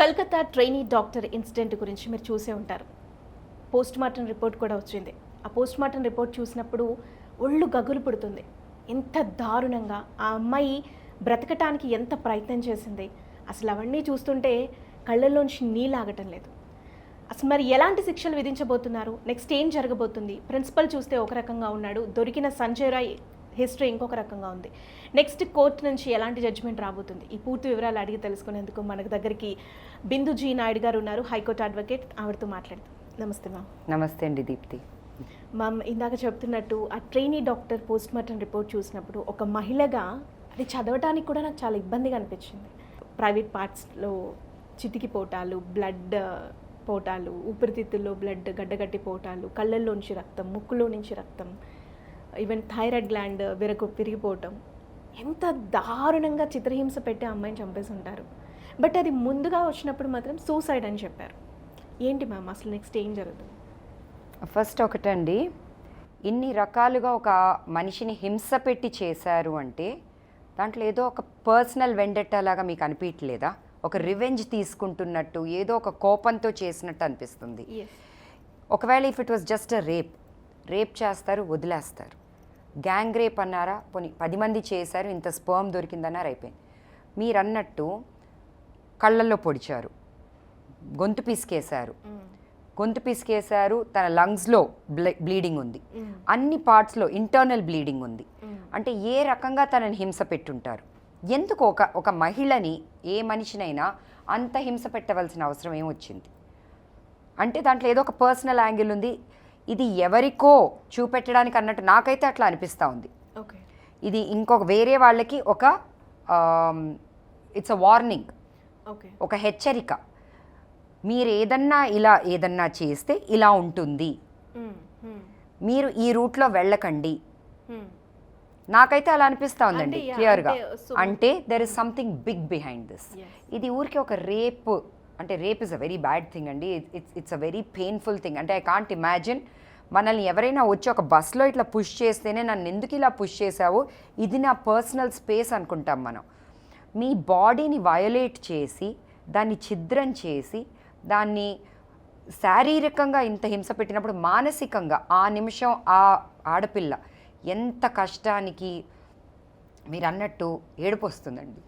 Calcutta trainee doctor incident గురించి మీరు చూసే ఉంటారు. పోస్ట్ మార్టం రిపోర్ట్ కూడా వచ్చింది. ఆ పోస్ట్ మార్టం రిపోర్ట్ చూసినప్పుడు ఒళ్ళు గగులు పుడుతుంది. ఎంత దారుణంగా ఆ అమ్మాయి బ్రతకటానికి ఎంత ప్రయత్నం చేసింది? అసలు అవన్నీ చూస్తుంటే కళ్ళల్లోంచి నీళ్ళు ఆగటం లేదు. అసలు మరి ఎలాంటి శిక్షలు విధించబోతున్నారు? నెక్స్ట్ ఏం జరగబోతుంది? ప్రిన్సిపల్ చూస్తే ఒక రకంగా ఉన్నాడు. దొరికిన సంజయ్ రాయ్ హిస్టరీ ఇంకొక రకంగా ఉంది. నెక్స్ట్ కోర్టు నుంచి ఎలాంటి జడ్జిమెంట్ రాబోతుంది? ఈ పూర్తి వివరాలు అడిగి తెలుసుకునేందుకు మనకు దగ్గరికి బిందు జీ నాయుడు గారు ఉన్నారు హైకోర్టు అడ్వకేట్ ఆవిడతో మాట్లాడతాం నమస్తే మ్యామ్. నమస్తే అండి దీప్తి. మ్యామ్ ఇందాక చెప్తున్నట్టు ఆ trainee doctor post mortem report చూసినప్పుడు ఒక మహిళగా అది చదవటానికి కూడా నాకు చాలా ఇబ్బందిగా అనిపించింది. ప్రైవేట్ పార్ట్స్లో చితికిపోటాలు బ్లడ్ పోటాలు ఊపిరితిత్తుల్లో బ్లడ్ గడ్డగట్టి పోటాలు కళ్ళల్లోంచి రక్తం ముక్కులో నుంచి రక్తం ఈవెన్ థైరాయిడ్ గ్లాండ్ విరకు విరిగిపోవటం ఎంత దారుణంగా చిత్రహింస పెట్టి అమ్మాయిని చంపేసి ఉంటారు బట్ అది ముందుగా వచ్చినప్పుడు మాత్రం సూసైడ్ అని చెప్పారు. ఏంటి మ్యామ్? అసలు నెక్స్ట్ ఏం జరుగుతుంది? ఫస్ట్ ఒకటండి ఇన్ని రకాలుగా ఒక మనిషిని హింస పెట్టి చేశారు అంటే దాంట్లో ఏదో ఒక పర్సనల్ వెండెట్టా లాగా మీకు అనిపించలేదా ఒక రివెంజ్ తీసుకుంటున్నట్టు ఏదో ఒక కోపంతో చేసినట్టు అనిపిస్తుంది. ఒకవేళ if it was just a rape rape చేస్తారు వదిలేస్తారు. గ్యాంగ్ రేప్ అన్నారా? పోనీ పది మంది చేశారు ఇంత స్పర్మ్ దొరికిందన్నారు అయిపోయింది. మీరు అన్నట్టు కళ్ళల్లో పొడిచారు. గొంతు పిసికేశారు. గొంతు పిసికేశారు తన లంగ్స్లో బ్లీడింగ్ ఉంది. అన్ని పార్ట్స్లో ఇంటర్నల్ బ్లీడింగ్ ఉంది. అంటే ఏ రకంగా తనని హింస పెట్టుంటారు? ఎందుకు ఒక ఒక మహిళని ఏ మనిషినైనా అంత హింస పెట్టవలసిన అవసరం ఏమొచ్చింది? అంటే దాంట్లో ఏదో ఒక పర్సనల్ యాంగిల్ ఉంది. ఇది ఎవరికో చూపెట్టడానికి అన్నట్టు నాకైతే అట్లా అనిపిస్తూ ఉంది. ఇది ఇంకొక వేరే వాళ్ళకి ఒక ఇట్స్ అ వార్నింగ్ ఒక హెచ్చరిక. మీరు ఏదన్నా ఇలా ఏదన్నా చేస్తే ఇలా ఉంటుంది. మీరు ఈ రూట్లో వెళ్ళకండి. నాకైతే అలా అనిపిస్తా ఉందండి క్లియర్గా. అంటే, there is something big behind this. ఇది ఊరికి ఒక రేప్ అంటే rape is a very bad thing అండి. It's it's a very painful thing అంటే ఐ కాంట్ ఇమాజిన్ మనల్ని ఎవరైనా వచ్చి ఒక బస్లో ఇట్లా పుష్ చేస్తేనే నన్ను ఎందుకు ఇలా పుష్ చేసావు ఇది నా పర్సనల్ స్పేస్ అనుకుంటాం మనం. మీ బాడీని వయోలేట్ చేసి దాన్ని ఛిద్రం చేసి దాన్ని శారీరకంగా ఇంత హింస పెట్టినప్పుడు మానసికంగా ఆ నిమిషం ఆ ఆడపిల్ల ఎంత కష్టానికి మీరు అన్నట్టు ఏడుపు వస్తుందండి.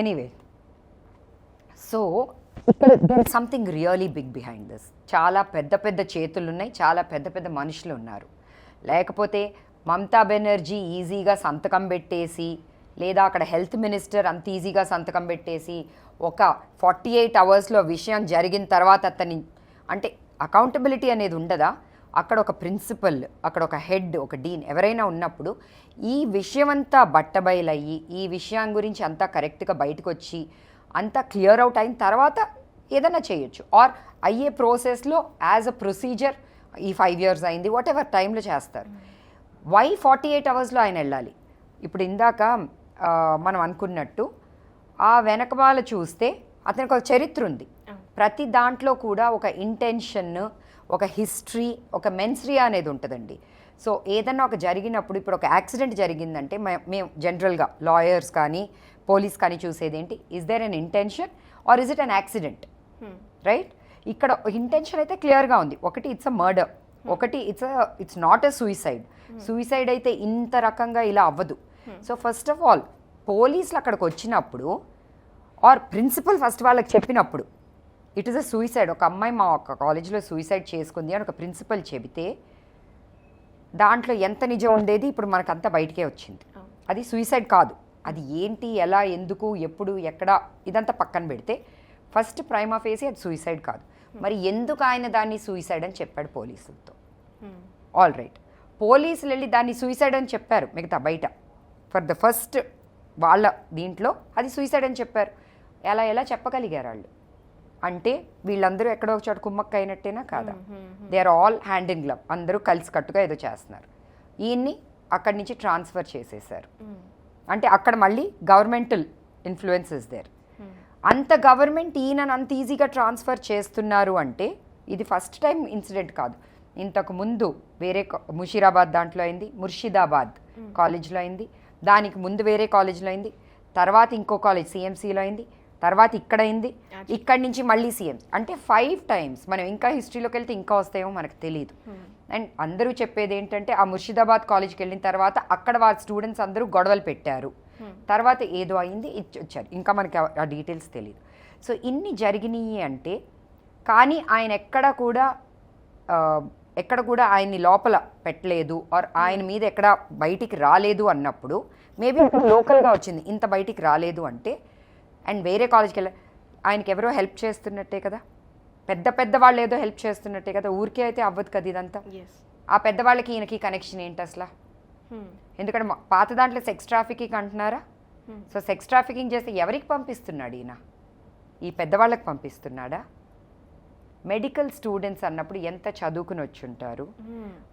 ఎనీవే సో ఇక్కడ there something really big behind this చాలా పెద్ద పెద్ద చేతులు ఉన్నాయి చాలా పెద్ద పెద్ద మనుషులు ఉన్నారు. లేకపోతే మమతా బెనర్జీ ఈజీగా సంతకం పెట్టేసి లేదా అక్కడ హెల్త్ మినిస్టర్ అంత ఈజీగా సంతకం పెట్టేసి ఒక ఫార్టీ ఎయిట్ అవర్స్లో విషయం జరిగిన తర్వాత అతని అంటే అకౌంటబిలిటీ అనేది ఉండదా? అక్కడ ఒక ప్రిన్సిపల్ అక్కడ ఒక హెడ్ ఒక డీన్ ఎవరైనా ఉన్నప్పుడు ఈ విషయం అంతా బట్టబయలయ్యి ఈ విషయం గురించి అంతా కరెక్ట్గా బయటకు వచ్చి అంతా క్లియర్ అవుట్ అయిన తర్వాత ఏదైనా చేయొచ్చు. ఆర్ అయ్యే ప్రాసెస్లో యాజ్ అ ప్రొసీజర్ ఈ ఫైవ్ ఇయర్స్ అయింది వాట్ ఎవర్ టైంలో చేస్తారు. వై ఫార్టీ ఎయిట్ అవర్స్లో ఆయన వెళ్ళాలి. ఇప్పుడు ఇందాక మనం అనుకున్నట్టు ఆ వెనకమాల చూస్తే అతనికి ఒక చరిత్ర ఉంది. ప్రతి దాంట్లో కూడా ఒక ఇంటెన్షన్ ఒక హిస్టరీ ఒక మెన్స్రియా అనేది ఉంటుందండి. సో ఏదన్నా ఒక జరిగినప్పుడు ఇప్పుడు ఒక యాక్సిడెంట్ జరిగిందంటే మే- మేము జనరల్గా లాయర్స్ కానీ పోలీస్ కానీ చూసేది ఏంటి? Is there an intention or is it an accident right ఇక్కడ ఇంటెన్షన్ అయితే క్లియర్గా ఉంది. ఒకటి ఇట్స్ అ మర్డర్ ఒకటి it's it's not a suicide suicide అయితే ఇంత రకంగా ఇలా అవ్వదు. సో ఫస్ట్ ఆఫ్ ఆల్ పోలీసులు అక్కడికి వచ్చినప్పుడు ఆర్ ప్రిన్సిపల్ ఫస్ట్ వాళ్ళకి చెప్పినప్పుడు ఇట్ ఇస్ అ సూయిసైడ్ ఒక అమ్మాయి మా ఒక కాలేజీలో సూయిసైడ్ చేసుకుంది అని ఒక ప్రిన్సిపల్ చెబితే దాంట్లో ఎంత నిజం ఉండేది? ఇప్పుడు మనకంతా బయటికే వచ్చింది. అది సూయిసైడ్ కాదు. అది ఏంటి? ఎలా? ఎందుకు? ఎప్పుడు? ఎక్కడ? ఇదంతా పక్కన పెడితే ఫస్ట్ ప్రైమా ఫేసి అది సూయిసైడ్ కాదు. మరి ఎందుకు ఆయన దాన్ని సూయిసైడ్ అని చెప్పాడు పోలీసులతో? ఆల్ రైట్ పోలీసులు వెళ్ళి దాన్ని సూయిసైడ్ అని చెప్పారు మిగతా బయట. ఫర్ ద ఫస్ట్ వాళ్ళ దీంట్లో అది సూయిసైడ్ అని చెప్పారు. ఎలా ఎలా చెప్పగలిగారు వాళ్ళు? అంటే వీళ్ళందరూ ఎక్కడో ఒక చోట కుమ్మక్క అయినట్టేనా కాదా they are all hand in glove అందరూ కలిసి కట్టుగా ఏదో చేస్తున్నారు. ఈయన్ని అక్కడి నుంచి ట్రాన్స్ఫర్ చేసేసారు అంటే అక్కడ మళ్ళీ గవర్నమెంటల్ ఇన్ఫ్లుయెన్సెస్ దేర్ అంత గవర్నమెంట్ ఈయనని అంత ఈజీగా ట్రాన్స్ఫర్ చేస్తున్నారు అంటే ఇది ఫస్ట్ టైం ఇన్సిడెంట్ కాదు. ఇంతకు ముందు వేరే ముషీరాబాద్ దాంట్లో అయింది ముర్షిదాబాద్ కాలేజ్లో అయింది దానికి ముందు వేరే కాలేజ్లో అయింది తర్వాత ఇంకో కాలేజ్ సిఎంసీలో అయింది తర్వాత ఇక్కడ అయింది. ఇక్కడి నుంచి మళ్ళీ సీఎం. అంటే ఫైవ్ టైమ్స్ మనం ఇంకా హిస్టరీలోకి వెళ్తే ఇంకా వస్తాయేమో మనకు తెలియదు అండ్ అందరూ చెప్పేది ఏంటంటే ఆ ముర్షిదాబాద్ కాలేజ్కి వెళ్ళిన తర్వాత అక్కడ వాళ్ళ స్టూడెంట్స్ అందరూ గొడవలు పెట్టారు. తర్వాత ఏదో అయింది ఇచ్చి వచ్చారు. ఇంకా మనకి ఆ- డీటెయిల్స్ తెలియదు సో ఇన్ని జరిగినాయి అంటే కానీ ఆయన ఎక్కడ కూడా ఎక్కడ కూడా ఆయన్ని లోపల పెట్టలేదు. ఆర్ ఆయన మీద ఎక్కడ బయటికి రాలేదు అన్నప్పుడు మేబీ లోకల్గా వచ్చింది. ఇంత బయటికి రాలేదు అంటే అండ్ వేరే కాలేజ్కి వెళ్ళ ఆయనకి ఎవరో హెల్ప్ చేస్తున్నట్టే కదా? పెద్ద పెద్ద వాళ్ళు ఏదో హెల్ప్ చేస్తున్నట్టే కదా? ఊరికే అయితే అవ్వదు కదా ఇదంతా? ఆ పెద్దవాళ్ళకి ఈయనకి కనెక్షన్ ఏంటి అసలు? ఎందుకంటే మా- పాత దాంట్లో సెక్స్ ట్రాఫికింగ్ అంటున్నారా? సో సెక్స్ ట్రాఫికింగ్ చేస్తే ఎవరికి పంపిస్తున్నాడు ఈయన? ఈ పెద్దవాళ్ళకి పంపిస్తున్నాడా? మెడికల్ స్టూడెంట్స్ అన్నప్పుడు ఎంత చదువుకుని వచ్చి ఉంటారు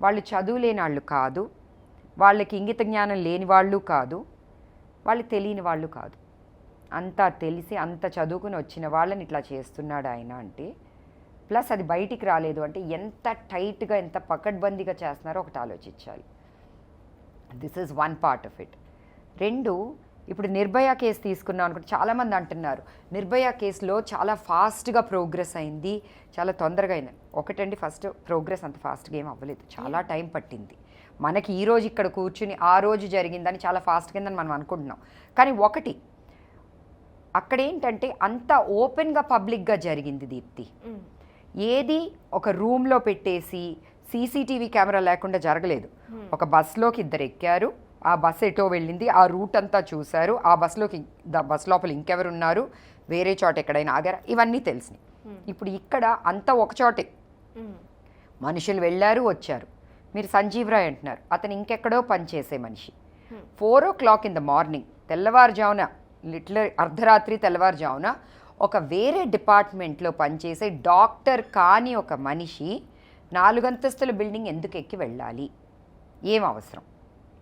వాళ్ళు చదువు లేని వాళ్ళు కాదు. వాళ్ళకి ఇంగిత జ్ఞానం లేని వాళ్ళు కాదు. వాళ్ళు తెలియని వాళ్ళు కాదు. అంతా తెలిసి అంత చదువుకుని వచ్చిన వాళ్ళని ఇట్లా చేస్తున్నాడు ఆయన అంటే ప్లస్ అది బయటికి రాలేదు అంటే ఎంత టైట్గా ఎంత పకడ్బందీగా చేస్తున్నారో ఒకటి ఆలోచించాలి. This is one part of it రెండు ఇప్పుడు నిర్భయ కేసు తీసుకున్నాం అనుకుంటే చాలామంది అంటున్నారు నిర్భయ కేసులో చాలా ఫాస్ట్గా ప్రోగ్రెస్ అయింది చాలా తొందరగా అయింది. ఒకటండి ఫస్ట్ ప్రోగ్రెస్ అంత ఫాస్ట్గా ఏం అవ్వలేదు. చాలా టైం పట్టింది. మనకి ఈ రోజు ఇక్కడ కూర్చుని ఆ రోజు జరిగిందని చాలా ఫాస్ట్ కిందని మనం అనుకుంటున్నాం. కానీ ఒకటి అక్కడ ఏంటంటే అంత ఓపెన్గా పబ్లిక్గా జరిగింది దీప్తి. ఏది ఒక రూమ్లో పెట్టేసి సీసీటీవీ కెమెరా లేకుండా జరగలేదు. ఒక బస్లోకి ఇద్దరు ఎక్కారు. ఆ బస్ ఎటో వెళ్ళింది. ఆ రూట్ అంతా చూశారు. ఆ బస్లోకి ద- బస్ లోపల ఇంకెవరు ఉన్నారు వేరే చోట ఎక్కడైనా ఆగారా? ఇవన్నీ తెలిసినాయి. ఇప్పుడు ఇక్కడ అంతా ఒక చోటే. మనుషులు వెళ్ళారు వచ్చారు. మీరు సంజీవ్ రాయ్ అంటున్నారు. అతను ఇంకెక్కడో పనిచేసే మనిషి. Four o'clock in the morning తెల్లవారుజామున లిటిల్ అర్ధరాత్రి తెల్లవారుజామున ఒక వేరే డిపార్ట్మెంట్లో పనిచేసే డాక్టర్ కాని ఒక మనిషి నాలుగంతస్తుల బిల్డింగ్ ఎందుకు ఎక్కి వెళ్ళాలి? ఏం అవసరం?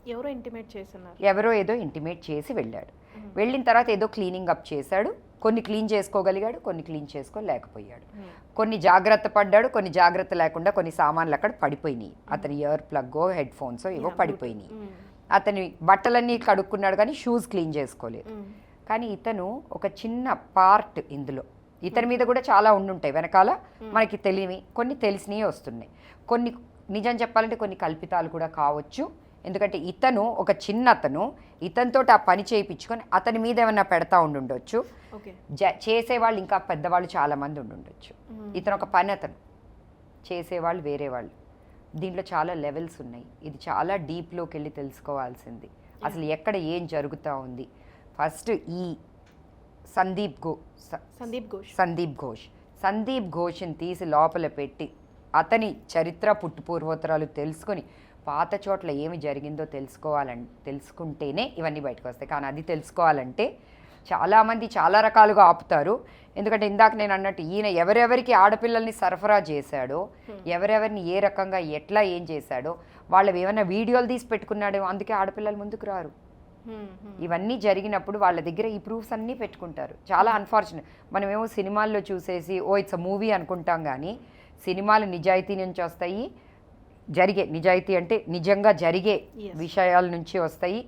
ఎవరో ఇంటిమేట్ చేస్తున్నారు. ఎవరో ఏదో ఇంటిమేట్ చేసి వెళ్ళాడు. వెళ్ళిన తర్వాత ఏదో క్లీనింగ్ అప్ చేశాడు. కొన్ని క్లీన్ చేసుకోగలిగాడు కొన్ని క్లీన్ చేసుకోలేకపోయాడు. కొన్ని జాగ్రత్త పడ్డాడు కొన్ని జాగ్రత్త లేకుండా కొన్ని సామాన్లు అక్కడ పడిపోయినాయి. అతని ఇయర్ ప్లగ్గో హెడ్ ఫోన్స్ ఏవో పడిపోయినాయి. అతని బట్టలన్నీ కడుక్కున్నాడు కానీ షూస్ క్లీన్ చేసుకోలేదు. కానీ ఇతను ఒక చిన్న పార్ట్ ఇందులో. ఇతని మీద కూడా చాలా ఉండుంటాయి. వెనకాల మనకి తెలియని కొన్ని తెలిసినవి వస్తున్నాయి. కొన్ని నిజం చెప్పాలంటే కొన్ని కల్పితాలు కూడా కావచ్చు. ఎందుకంటే ఇతను ఒక చిన్న అతను ఇతనితో ఆ పని చేయించుకొని అతని మీద ఏమన్నా పెడతా ఉండుండొచ్చు. చేసేవాళ్ళు ఇంకా పెద్దవాళ్ళు చాలామంది ఉండుండొచ్చు. ఇతను ఒక పని అతను చేసేవాళ్ళు వేరే వాళ్ళు. దీంట్లో చాలా లెవెల్స్ ఉన్నాయి. ఇది చాలా డీప్లోకి వెళ్ళి తెలుసుకోవాల్సింది. అసలు ఎక్కడ ఏం జరుగుతూ ఉంది? ఫస్ట్ ఈ సందీప్ స- సందీప్ ఘోష్. సందీప్ ఘోష్. సందీప్ ఘోష్ని తీసి లోపల పెట్టి అతని చరిత్ర పుట్టుపూర్వోత్తరాలు తెలుసుకొని పాత చోట్ల ఏమి జరిగిందో తెలుసుకోవాలని తెలుసుకుంటేనే ఇవన్నీ బయటకు వస్తాయి. కానీ అది తెలుసుకోవాలంటే చాలామంది చాలా రకాలుగా ఆపుతారు. ఎందుకంటే ఇందాక నేను అన్నట్టు ఈయన ఎవరెవరికి ఆడపిల్లల్ని సరఫరా చేశాడో ఎవరెవరిని ఏ రకంగా ఎట్లా ఏం చేశాడో వాళ్ళవి ఏమైనా వీడియోలు తీసి పెట్టుకున్నాడో అందుకే ఆడపిల్లలు ముందుకు రారు. ఇవన్నీ జరిగినప్పుడు వాళ్ళ దగ్గర ఈ ప్రూఫ్స్ అన్నీ పెట్టుకుంటారు. చాలా అన్ఫార్చునేట్ మనమేమో సినిమాల్లో చూసేసి ఓ ఇట్స్ అ మూవీ అనుకుంటాం కానీ సినిమాలు నిజాయితీ నుంచి వస్తాయి. జరిగే నిజాయితీ అంటే నిజంగా జరిగే. విషయాల నుంచి వస్తాయి.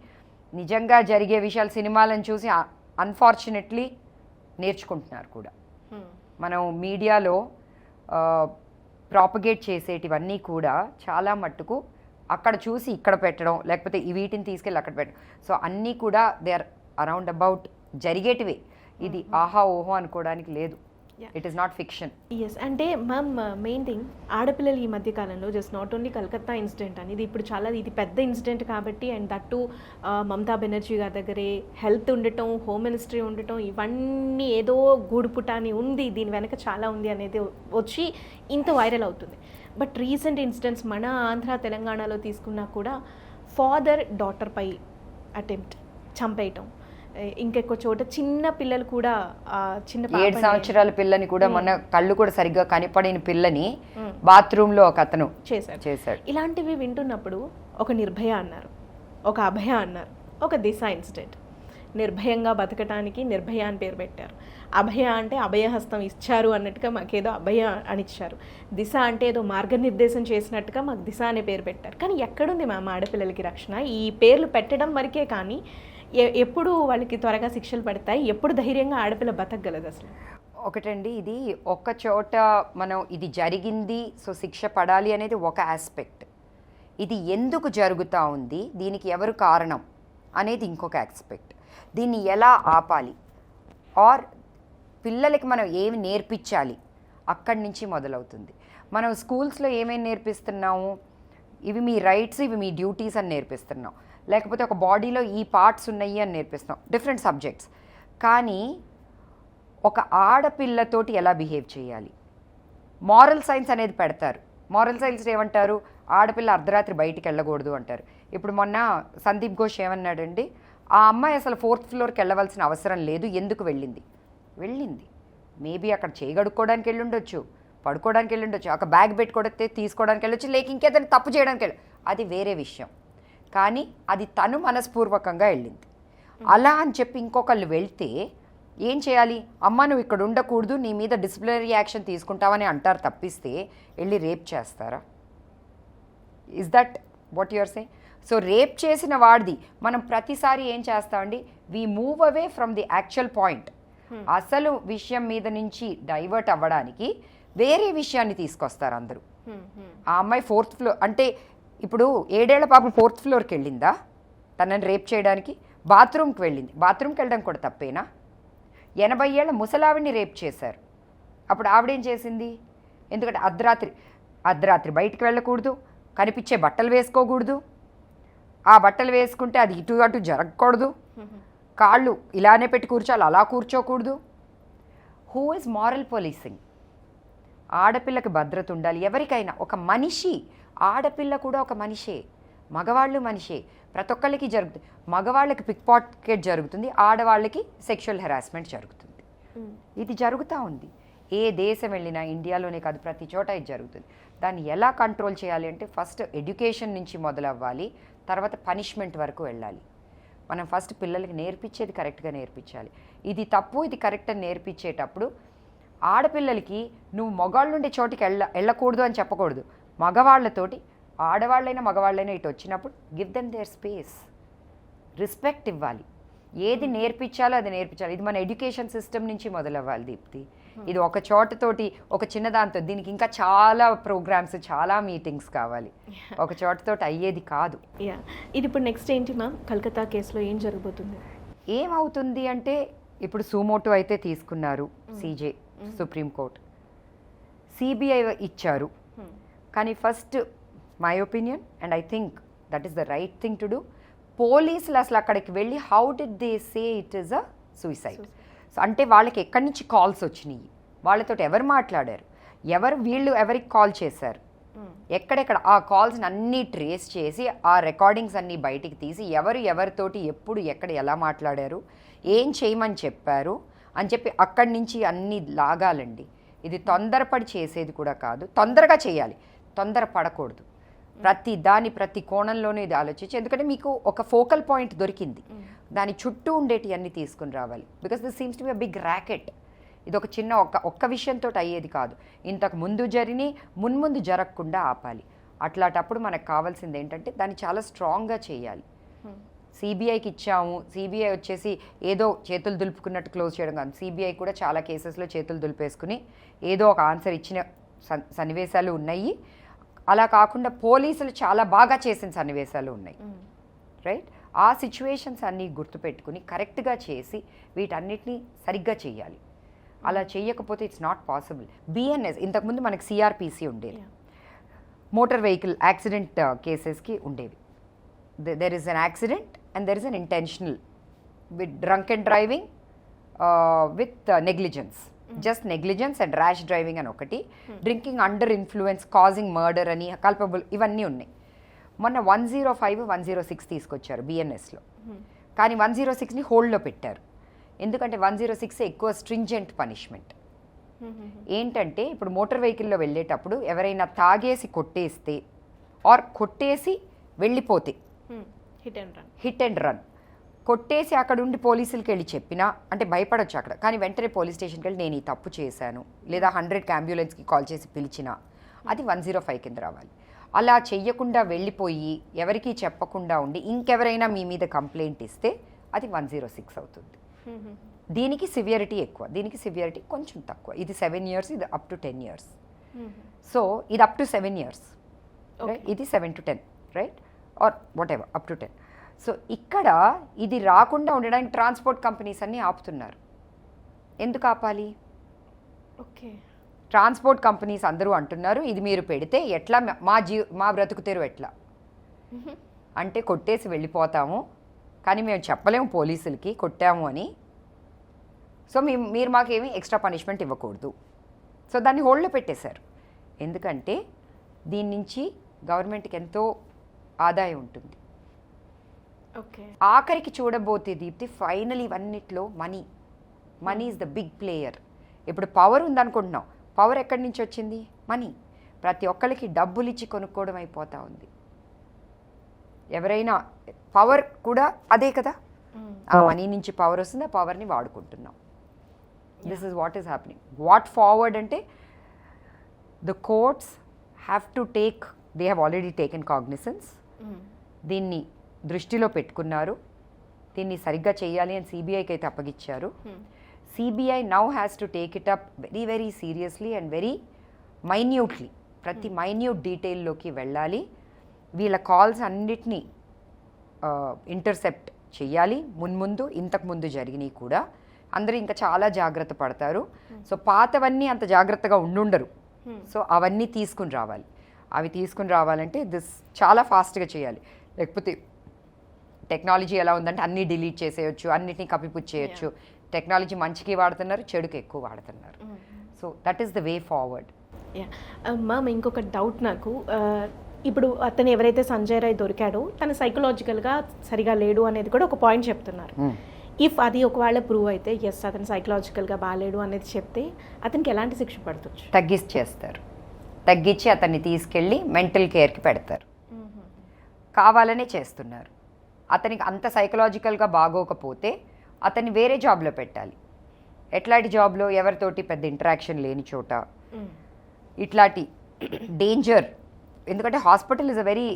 నిజంగా జరిగే విషయాలు సినిమాలను చూసి అన్ఫార్చునేట్లీ నేర్చుకుంటున్నారు కూడా. మనం మీడియాలో ప్రాపగేట్ చేసేటివన్నీ కూడా చాలా మట్టుకు అక్కడ చూసి ఇక్కడ పెట్టడం లేకపోతే ఈ వీటిని తీసుకెళ్ళి అక్కడ పెట్టడం. సో అన్నీ కూడా దే ఆర్ అరౌండ్ అబౌట్ జరిగేటివే. ఇది ఆహా ఓహో అనుకోవడానికి లేదు. It is not fiction yes అంటే మ్యామ్ మెయిన్ థింగ్ ఆడపిల్లలు ఈ మధ్య కాలంలో just not only Calcutta incident అని ఇది ఇప్పుడు చాలా ఇది పెద్ద ఇన్సిడెంట్ కాబట్టి అండ్ దట్టు మమతా బెనర్జీ గారి దగ్గరే హెల్త్ ఉండటం హోమ్ మినిస్ట్రీ ఉండటం ఇవన్నీ ఏదో గూడుపుటాని ఉంది దీని వెనక చాలా ఉంది అనేది వచ్చి ఇంత వైరల్ అవుతుంది. బట్ రీసెంట్ ఇన్సిడెంట్స్ మన ఆంధ్ర తెలంగాణలో తీసుకున్నా కూడా ఫాదర్ డాటర్పై అటెంప్ట్ చంపేయటం. ఇంకెక్కువ చోట చిన్న పిల్లలు కూడా చిన్న ఏడు సంవత్సరాల పిల్లని కూడా మొన్న కళ్ళు కూడా సరిగ్గా కనిపడిన పిల్లని Hmm. బాత్రూంలో ఒక అతను చేశారు. చేశాడు. ఇలాంటివి వింటున్నప్పుడు ఒక నిర్భయ అన్నారు ఒక అభయ అన్నారు ఒక దిశ ఇన్సిడెంట్. నిర్భయంగా బతకటానికి నిర్భయ అని పేరు పెట్టారు. అభయ అంటే అభయహస్తం ఇచ్చారు అన్నట్టుగా మాకేదో అభయ అని ఇచ్చారు. దిశ అంటే ఏదో మార్గనిర్దేశం చేసినట్టుగా మాకు దిశ అనే పేరు పెట్టారు. కానీ ఎక్కడుంది మా ఆడపిల్లలకి రక్షణ? ఈ పేర్లు పెట్టడం వరకే కానీ ఎ- ఎప్పుడు వాళ్ళకి త్వరగా శిక్షలు పడతాయి? ఎప్పుడు ధైర్యంగా ఆడపిల్ల బతకగలదు అసలు? ఒకటండి ఇది ఒక చోట మనం ఇది జరిగింది సో శిక్ష పడాలి అనేది ఒక ఆస్పెక్ట్ ఇది ఎందుకు జరుగుతూ ఉంది? దీనికి ఎవరు కారణం? అనేది ఇంకొక ఆస్పెక్ట్ దీన్ని ఎలా ఆపాలి? ఆర్ పిల్లలకి మనం ఏమి నేర్పించాలి? అక్కడి నుంచి మొదలవుతుంది. మనం స్కూల్స్లో ఏమేమి నేర్పిస్తున్నాము? ఇవి మీ రైట్స్ ఇవి మీ డ్యూటీస్ అని నేర్పిస్తున్నాం. లేకపోతే ఒక బాడీలో ఈ పార్ట్స్ ఉన్నాయి అని నేర్పిస్తున్నాం. Different subjects. కానీ ఒక ఆడపిల్లతోటి ఎలా బిహేవ్ చేయాలి? మారల్ సైన్స్ అనేది పెడతారు. మారల్ సైన్స్ ఏమంటారు? ఆడపిల్ల అర్ధరాత్రి బయటికి వెళ్ళకూడదు అంటారు. ఇప్పుడు మొన్న సందీప్ ఘోష్ ఏమన్నాడండి? ఆ అమ్మాయి అసలు ఫోర్త్ ఫ్లోర్కి వెళ్ళవలసిన అవసరం లేదు. ఎందుకు వెళ్ళింది? వెళ్ళింది. మేబీ అక్కడ చేయగడుక్కోవడానికి వెళ్ళి ఉండొచ్చు పడుకోవడానికి వెళ్ళి ఉండొచ్చు ఒక బ్యాగ్ పెట్టుకోవడితే తీసుకోవడానికి వెళ్ళొచ్చు లేక ఇంకేదైనా తప్పు చేయడానికి వెళ్ళి అది వేరే విషయం. కానీ అది తను మనస్పూర్వకంగా వెళ్ళింది. అలా అని చెప్పి ఇంకొకళ్ళు వెళ్తే ఏం చేయాలి? అమ్మ నువ్వు ఇక్కడ ఉండకూడదు నీ మీద డిసిప్లినరీ యాక్షన్ తీసుకుంటావని అంటారు తప్పిస్తే వెళ్ళి రేప్ చేస్తారా? Is that what your say so rape చేసిన వాడిది మనం ప్రతిసారి ఏం చేస్తామండి? We move away from the actual point అసలు విషయం మీద నుంచి డైవర్ట్ అవ్వడానికి వేరే విషయాన్ని తీసుకొస్తారు అందరూ. ఆ అమ్మాయి ఫోర్త్ ఫ్లోర్ అంటే ఇప్పుడు ఏడేళ్ళ పాప ఫోర్త్ ఫ్లోర్కి వెళ్ళిందా? తనని రేప్ చేయడానికి? బాత్రూమ్కి వెళ్ళింది. బాత్రూమ్కి వెళ్ళడం కూడా తప్పేనా? ఎనభై ఏళ్ళ ముసలావిడిని రేప్ చేశారు. అప్పుడు ఆవిడేం చేసింది? ఎందుకంటే అర్ధరాత్రి అర్ధరాత్రి బయటికి వెళ్ళకూడదు. కనిపించే బట్టలు వేసుకోకూడదు. ఆ బట్టలు వేసుకుంటే అది ఇటు అటు జరగకూడదు. కాళ్ళు ఇలానే పెట్టి కూర్చోాలి అలా కూర్చోకూడదు. హూ ఇస్ మారల్ పోలీసింగ్ ఆడపిల్లకి భద్రత ఉండాలి. ఎవరికైనా ఒక మనిషి ఆడపిల్ల కూడా ఒక మనిషే మగవాళ్ళు మనిషే. ప్రతి ఒక్కళ్ళకి జరుగుతుంది మగవాళ్ళకి పిక్ పాకెట్ జరుగుతుంది ఆడవాళ్ళకి సెక్షువల్ హెరాస్మెంట్ జరుగుతుంది. ఇది జరుగుతూ ఉంది. ఏ దేశం వెళ్ళినా ఇండియాలోనే కాదు ప్రతి చోట ఇది జరుగుతుంది. దాన్ని ఎలా కంట్రోల్ చేయాలి అంటే ఫస్ట్ ఎడ్యుకేషన్ నుంచి మొదలవ్వాలి. తర్వాత పనిష్మెంట్ వరకు వెళ్ళాలి. మనం ఫస్ట్ పిల్లలకి నేర్పించేది కరెక్ట్గా నేర్పించాలి. ఇది తప్పు ఇది కరెక్ట్ అని నేర్పించేటప్పుడు ఆడపిల్లలకి నువ్వు మగవాళ్ళు ఉండే చోటికి వెళ్ళ వెళ్ళకూడదు అని చెప్పకూడదు. మగవాళ్ళతోటి ఆడవాళ్ళైనా మగవాళ్ళైనా ఇటు వచ్చినప్పుడు give them their space respect ఇవ్వాలి. ఏది నేర్పించాలో అది నేర్పించాలి. ఇది మన ఎడ్యుకేషన్ సిస్టమ్ నుంచి మొదలవ్వాలి దీప్తి. ఇది ఒక చోటతోటి ఒక చిన్న దాంతో దీనికి ఇంకా చాలా ప్రోగ్రామ్స్ చాలా మీటింగ్స్ కావాలి. ఒక చోటతోటి అయ్యేది కాదు. ఇది ఇప్పుడు నెక్స్ట్ ఏంటి మ్యామ్ కలకత్తా కేసులో ఏం జరగబోతుంది? ఏమవుతుంది అంటే ఇప్పుడు సుమోటో అయితే తీసుకున్నారు సీజే సుప్రీంకోర్టు సిబిఐ ఇచ్చారు. కానీ first my opinion and I think that is the right thing to do పోలీసులు అసలు అక్కడికి వెళ్ళి how did they say it is a suicide అంటే వాళ్ళకి ఎక్కడి నుంచి కాల్స్ వచ్చినాయి? వాళ్ళతో ఎవరు మాట్లాడారు? ఎవరు వీళ్ళు ఎవరికి కాల్ చేశారు? ఎక్కడెక్కడ? ఆ కాల్స్ని అన్నీ ట్రేస్ చేసి ఆ రికార్డింగ్స్ అన్నీ బయటికి తీసి ఎవరు ఎవరితోటి ఎప్పుడు ఎక్కడ ఎలా మాట్లాడారు? ఏం చేయమని చెప్పారు? అని చెప్పి అక్కడి నుంచి అన్నీ లాగాలండి. ఇది తొందరపడి చేసేది కూడా కాదు. తొందరగా చేయాలి. తొందర పడకూడదు. ప్రతి దాని ప్రతి కోణంలోనూ ఇది ఆలోచించి ఎందుకంటే మీకు ఒక ఫోకల్ పాయింట్ దొరికింది. దాని చుట్టూ ఉండేటి అన్ని తీసుకుని రావాలి. Because this seems to be a big racket ఇది ఒక చిన్న ఒక్క ఒక్క విషయంతో అయ్యేది కాదు. ఇంతకు ముందు జరిని మున్ముందు జరగకుండా ఆపాలి. అట్లాంటప్పుడు మనకు కావాల్సింది ఏంటంటే దాన్ని చాలా స్ట్రాంగ్గా చేయాలి. సిబిఐకి ఇచ్చాము. సిబిఐ వచ్చేసి ఏదో చేతులు దులుపుకున్నట్టు క్లోజ్ చేయడం కాదు. సిబిఐ కూడా చాలా కేసెస్లో చేతులు దులిపేసుకుని ఏదో ఒక ఆన్సర్ ఇచ్చిన సన్- సన్నివేశాలు ఉన్నాయి. అలా కాకుండా పోలీసులు చాలా బాగా చేసిన సన్నివేశాలు ఉన్నాయి. రైట్ ఆ సిచ్యువేషన్స్ అన్నీ గుర్తుపెట్టుకుని కరెక్ట్గా చేసి వీటన్నిటిని సరిగ్గా చేయాలి. అలా చేయకపోతే ఇట్స్ నాట్ పాసిబుల్ బిఎన్ఎస్ ఇంతకుముందు మనకి సిఆర్పిసి ఉండేది. మోటార్ వెహికల్ యాక్సిడెంట్ కేసెస్కి ఉండేవి. There is an accident and there is unintentional with drunk and driving with negligence just negligence and rash driving అని ఒకటి. Drinking under influence causing murder అని culpable ఇవన్నీ ఉన్నాయి. మొన్న one zero five one zero six తీసుకొచ్చారు బిఎన్ఎస్లో కానీ one zero సిక్స్ని హోల్డ్లో పెట్టారు. ఎందుకంటే వన్ జీరో సిక్స్ ఎక్కువ స్ట్రింజెంట్ పనిష్మెంట్ ఏంటంటే ఇప్పుడు మోటార్ వెహికల్లో వెళ్ళేటప్పుడు ఎవరైనా తాగేసి కొట్టేస్తే ఆర్ కొట్టేసి వెళ్ళిపోతే hit and run hit and run కొట్టేసి అక్కడ ఉండి పోలీసులకి వెళ్ళి చెప్పినా అంటే భయపడొచ్చు అక్కడ. కానీ వెంటనే పోలీస్ స్టేషన్కి వెళ్ళి నేను ఈ తప్పు చేశాను లేదా హండ్రెడ్కి అంబులెన్స్కి కాల్ చేసి పిలిచినా అది వన్ జీరో ఫైవ్ కింద రావాలి. అలా చెయ్యకుండా వెళ్ళిపోయి ఎవరికీ చెప్పకుండా ఉండి ఇంకెవరైనా మీ మీద కంప్లైంట్ ఇస్తే అది వన్ జీరో సిక్స్ అవుతుంది. దీనికి సివియరిటీ ఎక్కువ. దీనికి సివియరిటీ కొంచెం తక్కువ. ఇది సెవెన్ ఇయర్స్ ఇది up to ten years. So ఇది up to seven years. Right? ఇది seven to ten right? Or whatever up to ten. So ఇక్కడ ఇది రాకుండా ఉండడానికి ట్రాన్స్పోర్ట్ కంపెనీస్ అన్నీ ఆపుతున్నారు. ఎందుకు ఆపాలి? ఓకే. ట్రాన్స్పోర్ట్ కంపెనీస్ అందరూ అంటున్నారు ఇది మీరు పెడితే ఎట్లా? మ- జీ మా బ్రతుకు తెరువు ఎట్లా? అంటే కొట్టేసి వెళ్ళిపోతాము కానీ మేము చెప్పలేము పోలీసులకి కొట్టాము అని. సో మీ మీరు మాకేమీ ఎక్స్ట్రా పనిష్మెంట్ ఇవ్వకూడదు. సో దాన్ని హోల్డ్లో పెట్టేశారు. ఎందుకంటే దీని నుంచి గవర్నమెంట్కి ఎంతో ఆదాయం ఉంటుంది. ఓకే. ఆఖరికి చూడబోతే Deepti final ఇవన్నిట్లో money. Money is the big player. ఇప్పుడు పవర్ ఉందనుకుంటున్నాం. పవర్ ఎక్కడి నుంచి వచ్చింది? మనీ. ప్రతి ఒక్కరికి డబ్బులు ఇచ్చి కొనుక్కోవడం అయిపోతా ఉంది. ఎవరైనా పవర్ కూడా అదే కదా? ఆ మనీ నుంచి పవర్ వస్తుంది ఆ పవర్ని వాడుకుంటున్నాం. This is what is happening what forward అంటే the courts have to take they have already taken cognizance దీన్ని దృష్టిలో పెట్టుకున్నారు. దీన్ని సరిగ్గా చేయాలి అని సిబిఐకి అయితే అప్పగిచ్చారు. CBI now has to take it up very very seriously and very minutely ప్రతి మైన్యూట్ డీటెయిల్లోకి వెళ్ళాలి. వీళ్ళ కాల్స్ అన్నిటినీ ఇంటర్సెప్ట్ చెయ్యాలి మున్ముందు ఇంతకు ముందు జరిగినాయి కూడా. అందరూ ఇంకా చాలా జాగ్రత్త పడతారు. సో పాతవన్నీ అంత జాగ్రత్తగా ఉండుండరు. సో అవన్నీ తీసుకుని రావాలి. అవి తీసుకుని రావాలంటే దిస్ చాలా ఫాస్ట్గా చేయాలి. లేకపోతే టెక్నాలజీ ఎలా ఉందంటే అన్నీ డిలీట్ చేసేయచ్చు అన్నిటినీ కప్పిపుచ్చేయచ్చు టెక్నాలజీ మంచికి వాడుతున్నారు చెడుకి ఎక్కువ వాడుతున్నారు. So that is the way forward yeah ma'am ఇంకొక డౌట్ నాకు. ఆ, ఇప్పుడు అతను ఎవరైతే సంజయ్ రాయ్ దొరికాడో తను సైకలాజికల్గా సరిగా లేడు అనేది కూడా ఒక పాయింట్ చెప్తున్నారు. ఇఫ్ అది ఒకవేళ ప్రూవ్ అయితే ఎస్ అతను సైకలాజికల్గా బాగాలేడు అనేది చెప్తే అతనికి ఎలాంటి శిక్ష పడవచ్చు తగ్గించేస్తారు. తగ్గించి అతన్ని తీసుకెళ్ళి మెంటల్ కేర్కి పెడతారు. కావాలనే చేస్తున్నారు. అతనికి అంత సైకలాజికల్గా బాగోకపోతే అతన్ని వేరే జాబ్లో పెట్టాలి. ఎట్లాంటి జాబ్లో? ఎవరితోటి పెద్ద ఇంటరాక్షన్ లేని చోట. ఇట్లాంటి డేంజర్ ఎందుకంటే hospital is a very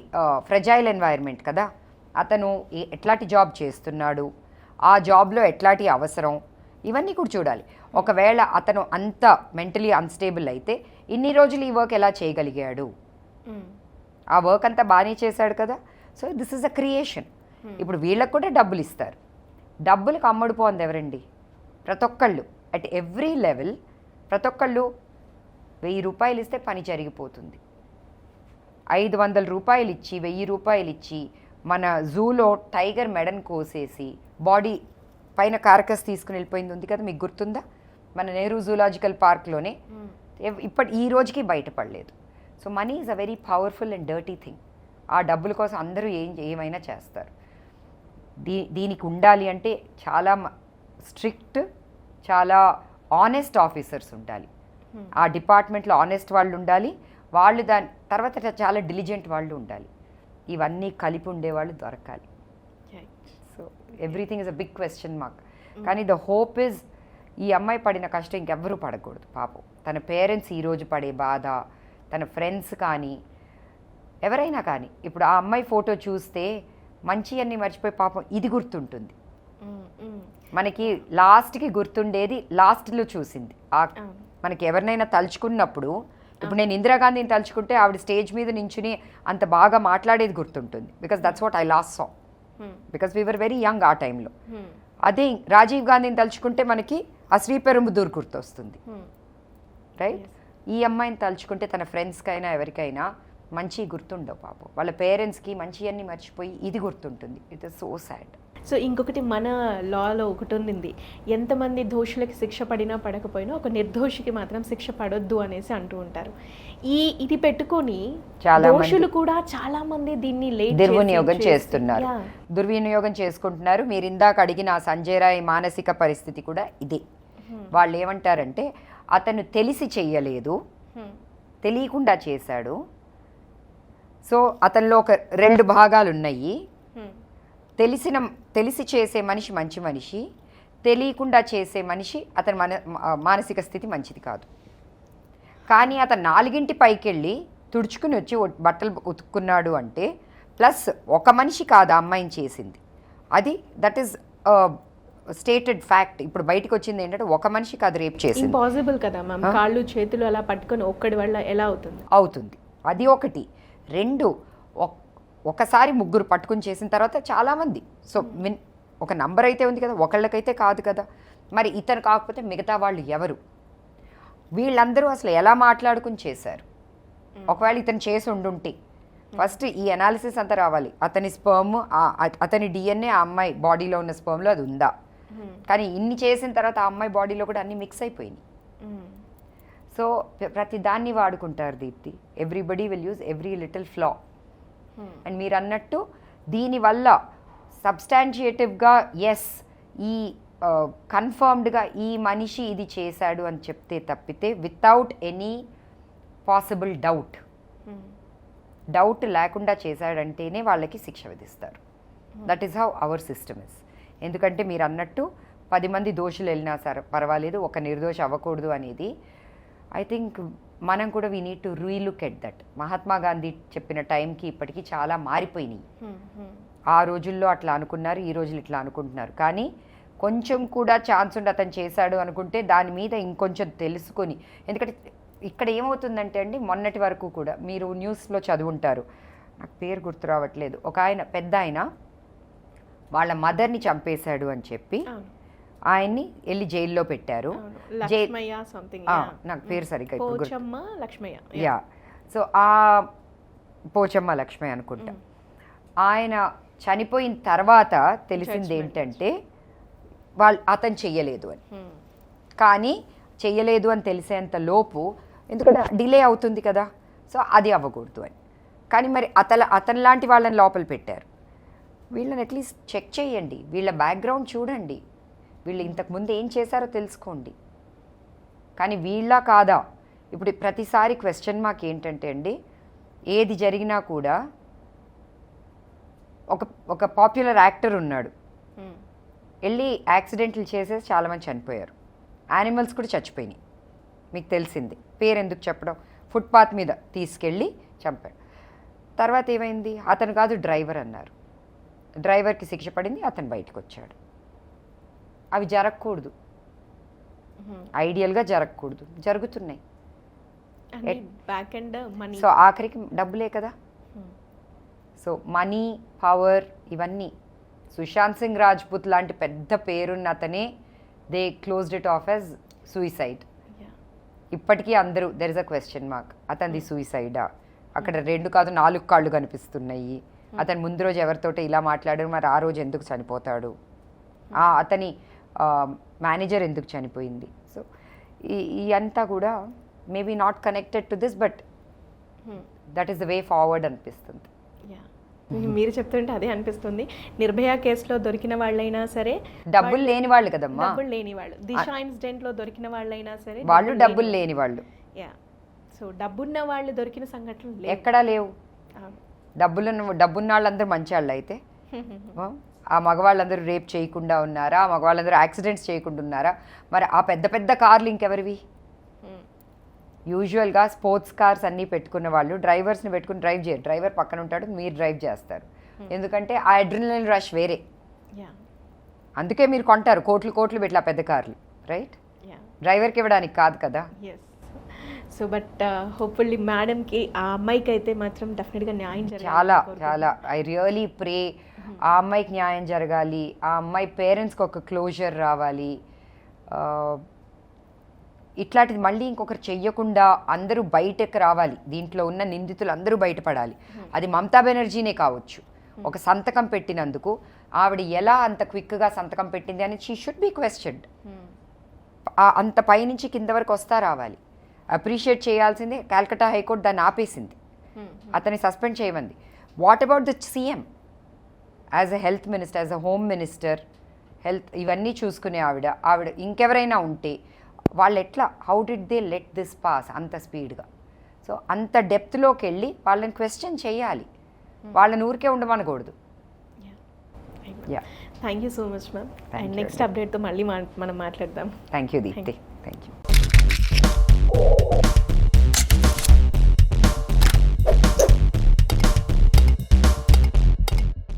fragile environment కదా. అతను ఎట్లాంటి జాబ్ చేస్తున్నాడు? ఆ జాబ్లో ఎట్లాంటి అవసరం? ఇవన్నీ కూడా చూడాలి. ఒకవేళ అతను అంత మెంటలీ అన్స్టేబుల్ అయితే ఇన్ని రోజులు ఈ వర్క్ ఎలా చేయగలిగాడు? ఆ వర్క్ అంతా బాగానే చేశాడు కదా. So this is a creation ఇప్పుడు వీళ్ళకు కూడా డబ్బులు ఇస్తారు. డబ్బులకు అమ్మడిపోంది ఎవరండి? ప్రతి ఒక్కళ్ళు అట్ ఎవ్రీ లెవెల్ ప్రతి ఒక్కళ్ళు వెయ్యి రూపాయలు ఇస్తే పని జరిగిపోతుంది. ఐదు వందల రూపాయలు ఇచ్చి వెయ్యి రూపాయలు ఇచ్చి మన జూలో టైగర్ మెడన్ కోసేసి బాడీ పైన కార్కస్ తీసుకుని వెళ్ళిపోయింది ఉంది కదా మీకు గుర్తుందా? మన నెహ్రూ జూలాజికల్ పార్క్లోనే. ఇప్పటి ఈ రోజుకి బయటపడలేదు. So money is a very powerful and dirty thing. ఆ డబ్బుల కోసం అందరూ ఏం ఏమైనా చేస్తారు. దీ దీనికి ఉండాలి అంటే చాలా స్ట్రిక్ట్ చాలా ఆనెస్ట్ ఆఫీసర్స్ ఉండాలి. ఆ డిపార్ట్మెంట్లో ఆనెస్ట్ వాళ్ళు ఉండాలి. వాళ్ళు దాని తర్వాత చాలా డిలిజెంట్ వాళ్ళు ఉండాలి. ఇవన్నీ కలిపి ఉండేవాళ్ళు దొరకాలి. So everything is a big question mark కానీ ద హోప్ ఇస్ ఈ అమ్మాయి పడిన కష్టం ఇంకెవ్వరూ పడకూడదు పాపం. తన పేరెంట్స్ ఈరోజు పడే బాధ తన ఫ్రెండ్స్ కానీ ఎవరైనా కానీ ఇప్పుడు ఆ అమ్మాయి ఫోటో చూస్తే మంచి అన్ని మర్చిపోయి పాపం ఇది గుర్తుంటుంది. మనకి లాస్ట్కి గుర్తుండేది లాస్ట్లో చూసింది. మనకి ఎవరినైనా తలుచుకున్నప్పుడు ఇప్పుడు నేను ఇందిరాగాంధీని తలుచుకుంటే ఆవిడ స్టేజ్ మీద నించుని అంత బాగా మాట్లాడేది గుర్తుంటుంది. Because that's what I last saw because we're very young ఆ టైంలో. అదే రాజీవ్ గాంధీని తలుచుకుంటే మనకి ఆ శ్రీపెరుంబుదూర్ గుర్తొస్తుంది. రైట్ ఈ అమ్మాయిని తలుచుకుంటే తన ఫ్రెండ్స్కైనా ఎవరికైనా మంచి గుర్తుండవు పాపం వాళ్ళ పేరెంట్స్కి మంచి అన్ని మర్చిపోయి ఇది గుర్తుంటుంది. It is so sad so ఇంకొకటి మన లాలో ఒకటి ఉంది ఎంతమంది దోషులకి శిక్ష పడినా పడకపోయినా ఒక నిర్దోషికి మాత్రం శిక్ష పడొద్దు అనేసి అంటూ ఉంటారు. ఈ ఇది పెట్టుకొని దోషులు కూడా చాలా మంది దీన్ని దుర్వినియోగం చేసి- చేస్తున్నారు. దుర్వినియోగం చేసుకుంటున్నారు. మీరు ఇందాక అడిగిన ఆ సంజయ్ రాయ్ మానసిక పరిస్థితి కూడా ఇదే. వాళ్ళు ఏమంటారంటే అతను తెలిసి చెయ్యలేదు. తెలియకుండా చేశాడు. సో అతనిలో ఒక రెండు భాగాలు ఉన్నాయి. తెలిసిన తెలిసి చేసే మనిషి మంచి మనిషి తెలియకుండా చేసే మనిషి అతని మన మానసిక స్థితి మంచిది కాదు. కానీ అతను నాలుగింటి పైకి వెళ్ళి తుడుచుకుని వచ్చి బట్టలు ఉతుక్కున్నాడు అంటే ప్లస్ ఒక మనిషి కాదు అమ్మాయిని చేసింది. అది దట్ ఈస్ స్టేటెడ్ ఫ్యాక్ట్ ఇప్పుడు బయటకు వచ్చింది ఏంటంటే ఒక మనిషికి అది రేప్ చేసింది. ఇంపాసిబుల్ కదా మ్యామ్. కాళ్ళు చేతులు అలా పట్టుకొని ఒక్కడి వల్ల ఎలా అవుతుంది? అవుతుంది. అది ఒకటి. రెండు ఒక్- ఒకసారి ముగ్గురు పట్టుకుని చేసిన తర్వాత చాలామంది. సో మిన్ ఒక నంబర్ అయితే ఉంది కదా ఒకళ్ళకైతే కాదు కదా. మరి ఇతను కాకపోతే మిగతా వాళ్ళు ఎవరు? వీళ్ళందరూ అసలు ఎలా మాట్లాడుకుని చేశారు? ఒకవేళ ఇతను చేసి ఉండుంటే ఫస్ట్ ఈ అనాలిసిస్ అంతా రావాలి. అతని స్పర్మ్ అతని డిఎన్ఏ ఆ అమ్మాయి బాడీలో ఉన్న స్పర్మ్లో అది ఉందా? కానీ ఇన్ని చేసిన తర్వాత ఆ అమ్మాయి బాడీలో కూడా అన్ని మిక్స్ అయిపోయినాయి. సో ప్ర- ప్రతి దాన్ని వాడుకుంటారు Deepti. Everybody will use every little flaw and మీరు అన్నట్టు దీనివల్ల సబ్స్టాన్షియేటివ్గా ఎస్ ఈ కన్ఫర్మ్డ్గా ఈ మనిషి ఇది చేశాడు అని చెప్తే తప్పితే without any possible doubt doubt లేకుండా చేశాడంటేనే వాళ్ళకి శిక్ష విధిస్తారు. That is how our system is ఎందుకంటే మీరు అన్నట్టు పది మంది దోషులు వెళ్ళినా సరే పర్వాలేదు ఒక నిర్దోష అవ్వకూడదు అనేది ఐ థింక్ మనం కూడా we need to relook at that Mahatma Gandhi చెప్పిన టైంకి ఇప్పటికీ చాలా మారిపోయినాయి. ఆ రోజుల్లో అట్లా అనుకున్నారు ఈ రోజులు ఇట్లా అనుకుంటున్నారు. కానీ కొంచెం కూడా ఛాన్స్ ఉండి అతను చేశాడు అనుకుంటే దాని మీద ఇంకొంచెం తెలుసుకొని ఎందుకంటే ఇక్కడ ఏమవుతుందంటే అండి మొన్నటి వరకు కూడా మీరు న్యూస్లో చదువుంటారు. నాకు పేరు గుర్తు రావట్లేదు. ఒక ఆయన పెద్ద ఆయన వాళ్ళ మదర్ని చంపేశాడు అని చెప్పి ఆయన్ని వెళ్ళి జైల్లో పెట్టారు. లక్ష్మయ్య నాకు పేరు సరిగ్గా గుర్తు పోచమ్మ లక్ష్మయ్య యా. సో ఆ పోచమ్మ లక్ష్మి అనుకుంటా. ఆయన చనిపోయిన తర్వాత తెలిసింది ఏంటంటే వాళ్ళు అతను చెయ్యలేదు అని. Hmm. కానీ చెయ్యలేదు అని తెలిసేంత లోపు ఎందుకంటే డిలే అవుతుంది కదా సో అది అవ్వకూడదు అని. కానీ మరి అతల అతని లాంటి వాళ్ళని లోపల పెట్టారు. వీళ్ళని అట్లీస్ట్ చెక్ చేయండి. వీళ్ళ బ్యాక్గ్రౌండ్ చూడండి. వీళ్ళు ఇంతకుముందు ఏం చేశారో తెలుసుకోండి. కానీ వీళ్ళ కాదా? ఇప్పుడు ప్రతిసారి క్వశ్చన్ మార్క్ ఏంటంటే అండి ఏది జరిగినా కూడా ఒక ఒక పాపులర్ యాక్టర్ ఉన్నాడు. వెళ్ళి యాక్సిడెంట్లు చేసేసి చాలామంది చనిపోయారు. యానిమల్స్ కూడా చచ్చిపోయినాయి. మీకు తెలిసింది. పేరు ఎందుకు చెప్పడం? ఫుట్పాత్ మీద తీసుకెళ్ళి చంపాడు. తర్వాత ఏమైంది? అతను కాదు డ్రైవర్ అన్నారు. డ్రైవర్కి శిక్ష పడింది అతను బయటకు వచ్చాడు. అవి జరగకూడదు. ఐడియల్గా జరగకూడదు. జరుగుతున్నాయి. బ్యాక్ అండ్ మనీ సో ఆఖరికి డబ్బులే కదా. సో మనీ పవర్ ఇవన్నీ. సుశాంత్ సింగ్ రాజ్పుత్ లాంటి పెద్ద పేరున్న అతనే they closed it off as suicide. ఇప్పటికీ అందరూ there is a question mark అతనిది సూయిసైడా? అక్కడ రెండు కాదు నాలుగు కాళ్ళు కనిపిస్తున్నాయి. అతను ముందు రోజు ఎవరితోటి ఇలా మాట్లాడారు మరి ఆ రోజు ఎందుకు చనిపోతాడు? అతని మేనేజర్ ఎందుకు చనిపోయింది. సో ఈ అంతా కూడా maybe not connected to this but that is the way forward అనిపిస్తుంది. మీరు చెప్తుంటే అదే అనిపిస్తుంది. నిర్భయ కేసులో దొరికిన వాళ్ళైనా సరే డబ్బులు లేని వాళ్ళు కదమ్మా. డబ్బులు లేని వాళ్ళు. దిశ ఇన్సిడెంట్లో దొరికిన వాళ్ళైనా సరే వాళ్ళు డబ్బులు లేని వాళ్ళు. యా సో డబ్బున్న వాళ్ళు దొరికిన సంఘటనలు ఎక్కడా లేవు. డబ్బులు డబ్బున్న వాళ్ళందరూ మంచి వాళ్ళు అయితే ఆ, మగవాళ్ళందరూ రేప్ చేయకుండా ఉన్నారా? ఆ మగవాళ్ళందరూ యాక్సిడెంట్స్ చేయకుండా ఉన్నారా? మరి ఆ పెద్ద పెద్ద కార్లు ఇంకెవరివి. యూజువల్గా స్పోర్ట్స్ కార్స్ అన్నీ పెట్టుకున్న వాళ్ళు డ్రైవర్స్ని పెట్టుకుని డ్రైవ్ చేయరు డ్రైవర్ పక్కన ఉంటాడు మీరు డ్రైవ్ చేస్తారు. ఎందుకంటే ఆ అడ్రినలిన్ రష్ వేరే. అందుకే మీరు కొంటారు కోట్లు కోట్లు పెట్టి ఆ పెద్ద కార్లు రైట్? డ్రైవర్కి ఇవ్వడానికి కాదు కదా? సో బట్ హోప్ఫుల్లీ మేడంకి ఆ అమ్మాయికి అయితే మాత్రం డెఫినెట్గా న్యాయం చాలా. చాలా. ఐ రియలీ ప్రే ఆ అమ్మాయికి న్యాయం జరగాలి ఆ అమ్మాయి పేరెంట్స్కి ఒక క్లోజర్ రావాలి. ఇట్లాంటిది మళ్ళీ ఇంకొకరు చెయ్యకుండా అందరూ బయటకు రావాలి. దీంట్లో ఉన్న నిందితులు అందరూ బయటపడాలి. అది మమతా బెనర్జీనే కావచ్చు. ఒక సంతకం పెట్టినందుకు ఆవిడ ఎలా అంత క్విక్గా సంతకం పెట్టింది అని షీ షుడ్ బి క్వశ్చన్డ్. అంత పైనుంచి కింద వరకు వస్తా రావాలి. అప్రిషియేట్ చేయాల్సిందే కాల్కటా హైకోర్టు దాన్ని ఆపేసింది. అతన్ని suspend చేయమంది. What about the CM as a health minister as a home minister health ఇవన్నీ చూసుకునే ఆవిడ ఆవిడ ఇంకెవరైనా ఉంటే వాళ్ళు ఎట్లా how did they let this pass అంత స్పీడ్గా? సో అంత డెప్త్లోకి వెళ్ళి వాళ్ళని క్వశ్చన్ చేయాలి. వాళ్ళని ఊరికే ఉండమనకూడదు. Yeah thank you so much ma'am and. Next అప్డేట్తో మళ్ళీ మనం మాట్లాడదాం. Thank you Deepti thank you